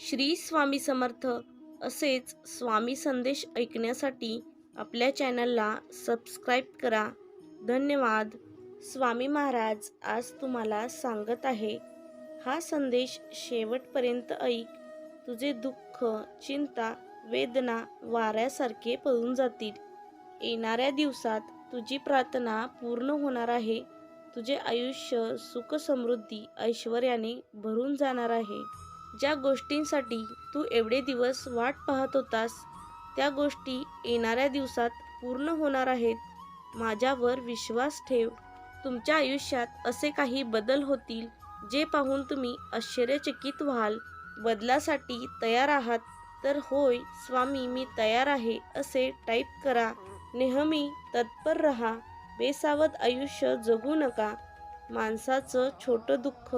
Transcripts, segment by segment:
श्री स्वामी समर्थ असेच स्वामी संदेश ऐकण्यासाठी आपल्या चॅनलला सबस्क्राईब करा. धन्यवाद. स्वामी महाराज आज तुम्हाला सांगत आहे हा संदेश शेवटपर्यंत ऐक. तुझे दुःख चिंता वेदना वाऱ्यासारखे पळून जातील. येणाऱ्या दिवसात तुझी प्रार्थना पूर्ण होणार आहे. तुझे आयुष्य सुख समृद्धी ऐश्वर्याने भरून जाणार आहे. ज्या गोष्टींसाठी तू एवढे दिवस वाट पाहत होतास त्या गोष्टी येणाऱ्या दिवसात पूर्ण होणार आहेत. माझ्यावर विश्वास ठेव. तुमच्या आयुष्यात असे काही बदल होतील जे पाहून तुम्ही आश्चर्यचकित व्हाल. बदलासाठी तयार आहात तर होय स्वामी मी तयार आहे असे टाईप करा. नेहमी तत्पर रहा. बेसावध आयुष्य जगू नका. माणसाचं छोटं दुःख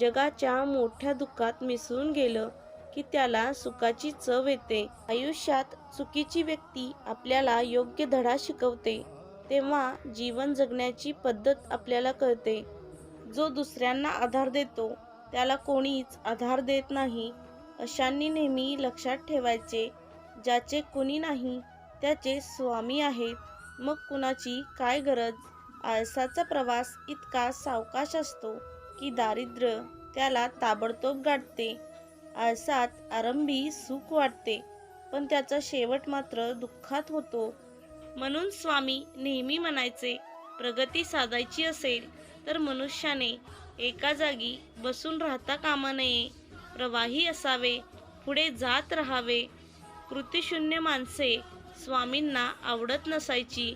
जगाच्या मोठ्या दुःखात मिसळून गेलं की त्याला सुखाची चव येते. आयुष्यात चुकीची व्यक्ती आपल्याला योग्य धडा शिकवते तेव्हा जीवन जगण्याची पद्धत आपल्याला कळते. जो दुसऱ्यांना आधार देतो त्याला कोणीच आधार देत नाही. अशांनी नेहमी लक्षात ठेवायचे ज्याचे कोणी नाही त्याचे स्वामी आहेत. मग कुणाची काय गरज? आळसाचा प्रवास इतका सावकाश असतो. की दारिद्र्य त्याला ताबडतोब गाठते. आळसात आरंभी सुख वाटते पण त्याचा शेवट मात्र दुःखात होतो. म्हणून स्वामी नेहमी म्हणायचे प्रगती साधायची असेल तर मनुष्याने एका जागी बसून राहता कामा नये. प्रवाही असावे पुढे जात राहावे. कृतिशून्य माणसे स्वामींना आवडत नसायची.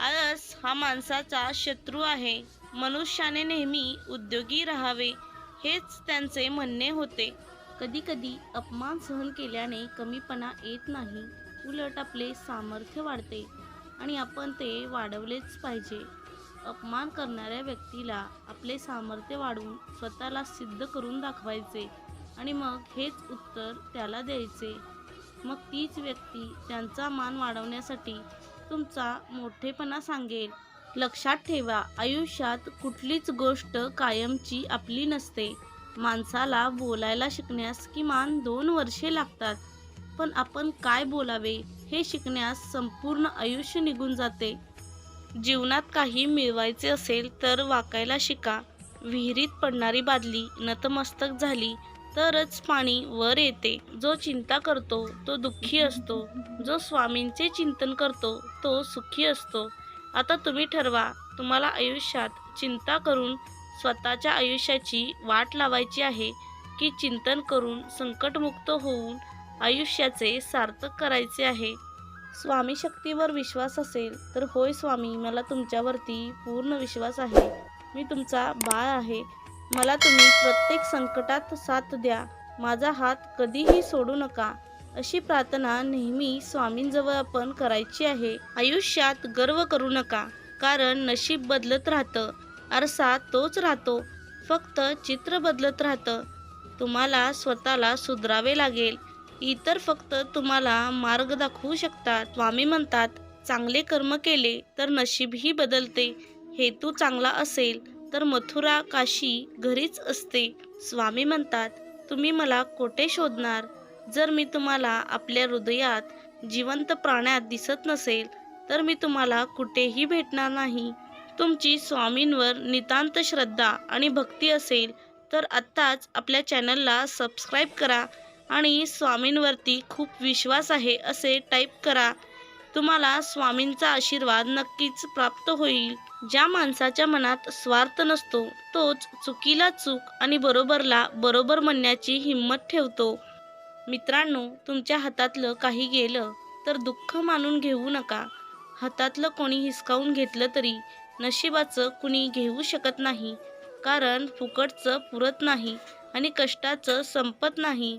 आळस हा माणसाचा शत्रू आहे. मनुष्याने नेहमी उद्योगी राहावे हेच त्यांचे म्हणणे होते. कधीकधी अपमान सहन केल्याने कमीपणा येत नाही उलट आपले सामर्थ्य वाढते आणि आपण ते वाढवलेच पाहिजे. अपमान करणाऱ्या व्यक्तीला आपले सामर्थ्य वाढवून स्वतःला सिद्ध करून दाखवायचे आणि मग हेच उत्तर त्याला द्यायचे. मग तीच व्यक्ती त्यांचा मान वाढवण्यासाठी तुमचा मोठेपणा सांगेल. लक्षात ठेवा आयुष्यात कुठलीच गोष्ट कायमची आपली नसते. माणसाला बोलायला शिकण्यास किमान दोन वर्षे लागतात. पण आपण काय बोलावे हे शिकण्यास संपूर्ण आयुष्य निघून जाते. जीवनात काही मिळवायचे असेल तर वाकायला शिका. विहिरीत पडणारी बादली नतमस्तक झाली तरच पाणी वर येते. जो चिंता करतो तो दुःखी असतो. जो स्वामींचे चिंतन करतो तो सुखी असतो. आता तुम्ही ठरवा. तुम्हाला आयुष्यात चिंता करून स्वतःच्या आयुष्याची वाट लावायची आहे की चिंतन करून संकटमुक्त होऊन आयुष्याचे सार्थक करायचे आहे. स्वामी शक्तीवर विश्वास असेल तर होय स्वामी मला तुमच्यावरती पूर्ण विश्वास आहे. मी तुमचा बाळ आहे. मला तुम्ही प्रत्येक संकटात साथ द्या. माझा हात कधीही सोडू नका. अशी प्रार्थना नेहमी स्वामींजवळ आपण करायची आहे. आयुष्यात गर्व करू नका कारण नशीब बदलत राहतं. आरसा तोच राहतो फक्त चित्र बदलत राहतं. तुम्हाला स्वतःला सुधरावे लागेल. इतर फक्त तुम्हाला मार्ग दाखवू शकतात. स्वामी म्हणतात चांगले कर्म केले तर नशीबही बदलते. हेतू चांगला असेल तर मथुरा काशी घरीच असते. स्वामी म्हणतात तुम्ही मला कोठे शोधणार? जर मी तुम्हाला आपल्या हृदयात जिवंत प्राण्यात दिसत नसेल तर मी तुम्हाला कुठेही भेटणार नाही. तुमची स्वामींवर नितांत श्रद्धा आणि भक्ती असेल तर आत्ताच आपल्या चॅनलला सबस्क्राईब करा आणि स्वामींवरती खूप विश्वास आहे असे टाईप करा. तुम्हाला स्वामींचा आशीर्वाद नक्कीच प्राप्त होईल. ज्या माणसाच्या मनात स्वार्थ नसतो तोच चुकीला चूक आणि बरोबरला बरोबर म्हणण्याची हिंमत ठेवतो. मित्रांनो तुमच्या हातातलं काही गेलं तर दुःख मानून घेऊ नका. हातातलं कोणी हिसकावून घेतलं तरी नशिबाचं कुणी घेऊ शकत नाही. कारण फुकटचं पुरत नाही आणि कष्टाचं संपत नाही.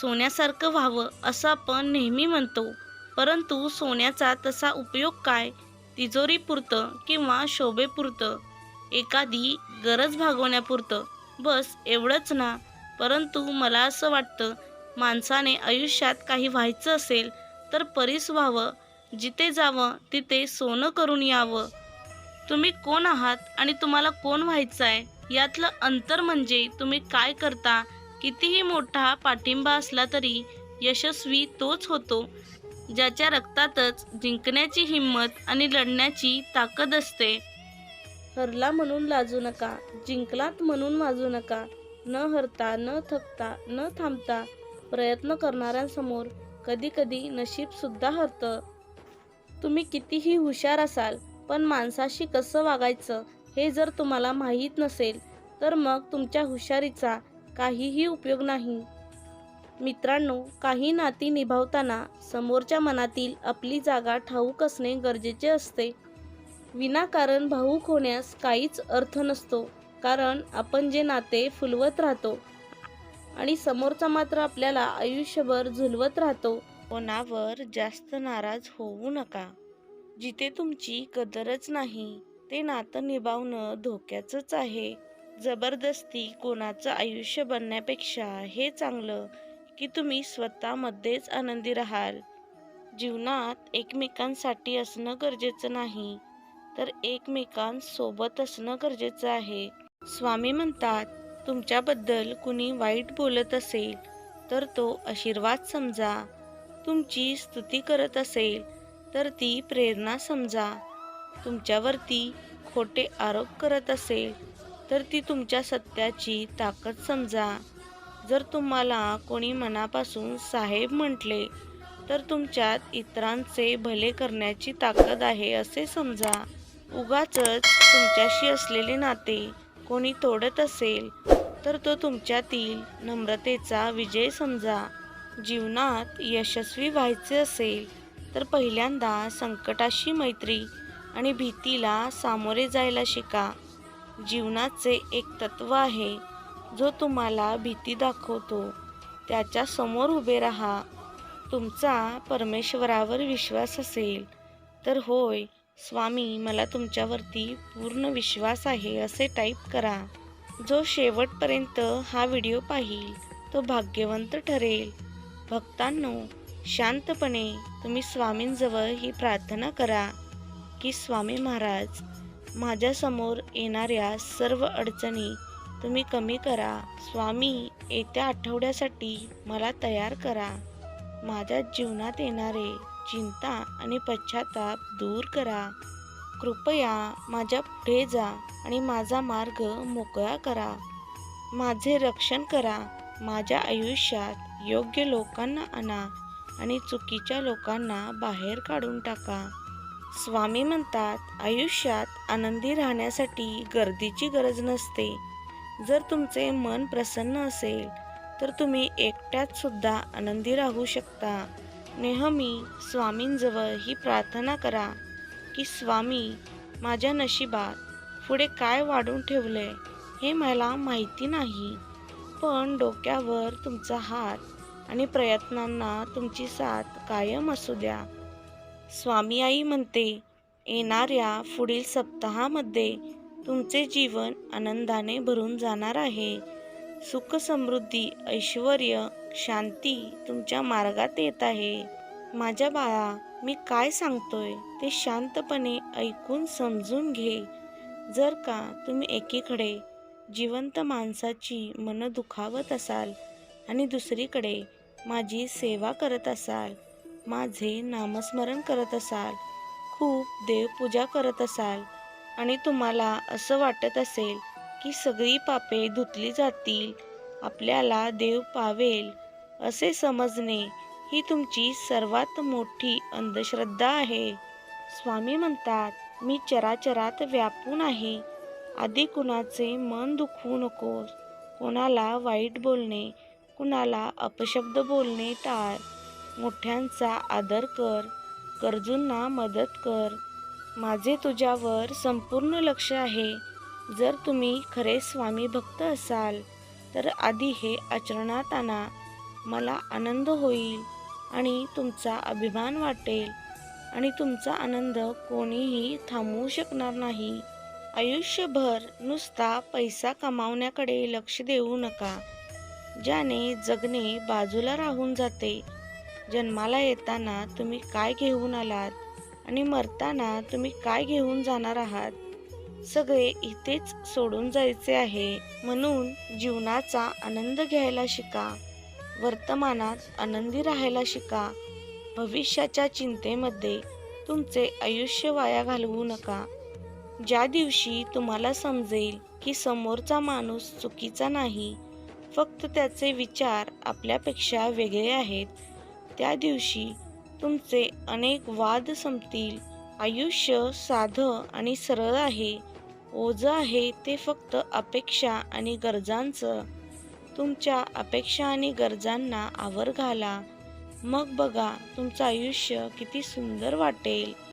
सोन्यासारखं व्हावं असं आपण नेहमी म्हणतो. परंतु सोन्याचा तसा उपयोग काय? तिजोरीपुरतं किंवा शोभेपुरतं एखादी गरज भागवण्यापुरतं. बस एवढंच ना. परंतु मला असं वाटतं माणसाने आयुष्यात काही व्हायचं असेल तर परीस व्हावं. जिथे जावं तिथे सोनं करून यावं. तुम्ही कोण आहात आणि तुम्हाला कोण व्हायचं आहे यातलं अंतर म्हणजे तुम्ही काय करता? कितीही मोठा पाठिंबा असला तरी यशस्वी तोच होतो. ज्याच्या रक्तातच जिंकण्याची हिंमत आणि लढण्याची ताकद असते. हरला म्हणून लाजू नका जिंकलात म्हणून वाजू नका. न हरता न थकता न थांबता प्रयत्न करणाऱ्यांसमोर कधी कधी नशीब सुद्धा हरतं. तुम्ही कितीही हुशार असाल पण माणसाशी कसं वागायचं हे जर तुम्हाला माहीत नसेल तर मग तुमच्या हुशारीचा काहीही उपयोग नाही. मित्रांनो काही नाती निभावताना समोरच्या मनातील आपली जागा ठाऊक असणे गरजेचे असते. विनाकारण भाऊक होण्यास काहीच अर्थ नसतो कारण आपण जे नाते फुलवत राहतो आणि समोरचा मात्र आपल्याला आयुष्यभर झुलवत राहतो. कोणावर जास्त नाराज होऊ नका. जिथे तुमची कदरच नाही ते नातं निभावणं धोक्याचंच आहे. जबरदस्ती कोणाचं आयुष्य बनण्यापेक्षा हे चांगलं की तुम्ही स्वतःमध्येच आनंदी राहाल. जीवनात एकमेकांसाठी असणं गरजेचं नाही तर एकमेकांसोबत असणं गरजेचं आहे. स्वामी म्हणतात तुमच्याबद्दल कुणी वाईट बोलत असेल तर तो आशीर्वाद समजा. तुमची स्तुती करत असेल तर ती प्रेरणा समजा. तुमच्यावरती खोटे आरोप करत असेल तर ती तुमच्या सत्याची ताकद समजा. जर तुम्हाला कोणी मनापासून साहेब म्हटले तर तुमच्यात इतरांचे भले करण्याची ताकद आहे असे समजा. उगाच तुमच्याशी असलेले नाते कोणी तोडत असेल तर तो तुमच्यातील नम्रतेचा विजय समजा. जीवनात यशस्वी व्हायचे असेल तर पहिल्यांदा संकटाशी मैत्री आणि भीतीला सामोरे जायला शिका. जीवनाचे एक तत्व आहे जो तुम्हाला भीती दाखवतो त्याच्यासमोर उभे राहा. तुमचा परमेश्वरावर विश्वास असेल तर होय स्वामी मला तुमच्यावरती पूर्ण विश्वास आहे असे टाईप करा. जो शेवटपर्यंत हा व्हिडिओ पाहिल तो भाग्यवंत ठरेल. भक्तांनो शांतपणे तुम्ही स्वामींजवळ ही प्रार्थना करा की स्वामी महाराज माझ्यासमोर येणाऱ्या सर्व अडचणी तुम्ही कमी करा. स्वामी येत्या आठवड्यासाठी मला तयार करा. माझ्या जीवनात येणारे चिंता आणि पश्चाताप दूर करा. कृपया माझ्या पुढे जा आणि माझा मार्ग मोकळा करा. माझे रक्षण करा. माझ्या आयुष्यात योग्य लोकांना आणा आणि चुकीच्या लोकांना बाहेर काढून टाका. स्वामी म्हणतात आयुष्यात आनंदी राहण्यासाठी गर्दीची गरज नसते. जर तुमचे मन प्रसन्न असेल तर तुम्ही एकट्यात सुद्धा आनंदी राहू शकता. नेहमी स्वामींजवळ ही प्रार्थना करा की स्वामी माझ्या नशिबात पुढे काय वाढून ठेवले हे मला माहिती नाही. पण डोक्यावर तुमचा हात आणि प्रयत्नांना तुमची साथ कायम असू द्या. स्वामी आई म्हणते येणाऱ्या पुढील सप्ताहामध्ये तुमचे जीवन आनंदाने भरून जाणार आहे. सुख समृद्धी ऐश्वर शांती तुमच्या मार्गात येत आहे. माझ्या बाळा मी काय सांगतोय ते शांतपणे ऐकून समजून घे. जर का तुम्ही एकीकडे जिवंत माणसाची मन दुखावत असाल आणि दुसरीकडे माझी सेवा करत असाल माझे नामस्मरण करत असाल खूप देवपूजा करत असाल आणि तुम्हाला असं वाटत असेल की सगळी पापे धुतली जातील आपल्याला देव पावेल असे समजणे ही तुमची सर्वात मोठी अंधश्रद्धा आहे. स्वामी म्हणतात मी चराचरात व्यापून आहे. आधी कुणाचे मन दुखवू नकोस. कोणाला वाईट बोलणे कुणाला अपशब्द बोलणे टाळ. मोठ्यांचा आदर कर. गरजूंना मदत कर. माझे तुझ्यावर संपूर्ण लक्ष आहे. जर तुम्ही खरे स्वामी भक्त असाल तर आधी हे आचरणात आणा. मला आनंद होईल आणि तुमचा अभिमान वाटेल आणि तुमचा आनंद कोणीही थांबवू शकणार नाही. आयुष्यभर नुसता पैसा कमावण्याकडे लक्ष देऊ नका. ज्याने जगणे बाजूला राहून जाते. जन्माला येताना तुम्ही काय घेऊन आलात? आणि मरताना तुम्ही काय घेऊन जाणार आहात? सगळे इथेच सोडून जायचे आहे. म्हणून जीवनाचा आनंद घ्यायला शिका. वर्तमानात आनंदी राहायला शिका. भविष्याच्या चिंतेमध्ये तुमचे आयुष्य वाया घालवू नका. ज्या दिवशी तुम्हाला समजेल की समोरचा माणूस चुकीचा नाही फक्त त्याचे विचार आपल्यापेक्षा वेगळे आहेत त्या दिवशी तुमचे अनेक वाद संपतील. आयुष्य साधं आणि सरळ आहे. ओझं आहे ते फक्त अपेक्षा आणि गरजांचं. तुमच्या अपेक्षा आणि गरजांना आवर घाला. मग बघा तुमचं आयुष्य किती सुंदर वाटेल.